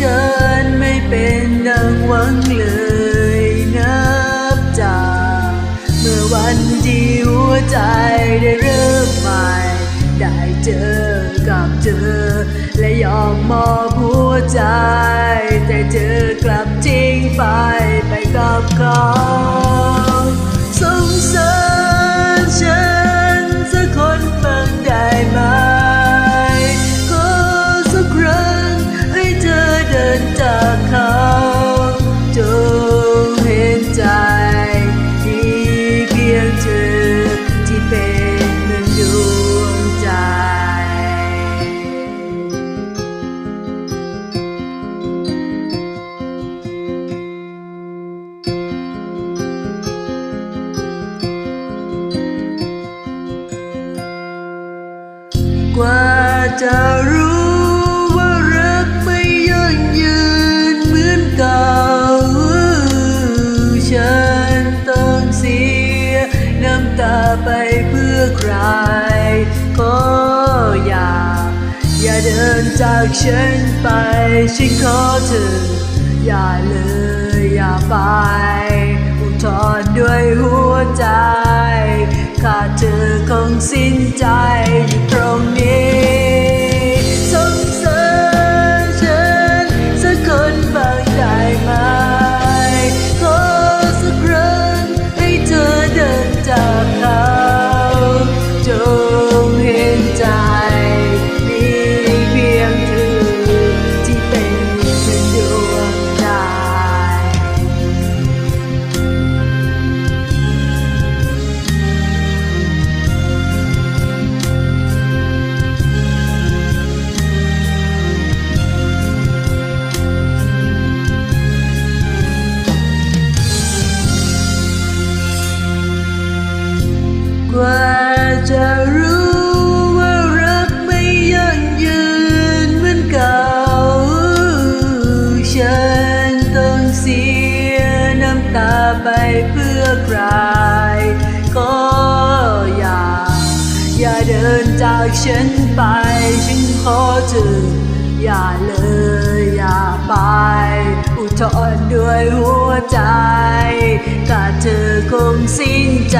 ฉันไม่เป็นดังหวังเลยนับจากเมื่อวันที่หัวใจได้เริ่มใหม่ ได้เจอกับเธอ และยอมมอบหัวใจ แต่เธอกลับทิ้งไปไปกับเขา กว่าจะรู้ว่ารักไม่ยั่งยืนเหมือนเก่าฉันต้องเสียน้ำตาไปเพื่อใคร ก็อย่า อย่าเดินจากฉันไป ฉันขอเธอ อย่าเลยอย่าไปอุทธรด้วยหัวใจขาดเธอคงสิ้นใจ ไปเพื่อใคร ก็อย่า อย่าเดินจากฉันไป ฉันขอเธออย่าเลย อย่าไป อุทธรด้วยหัวใจกาเธอคงสิ้นใจ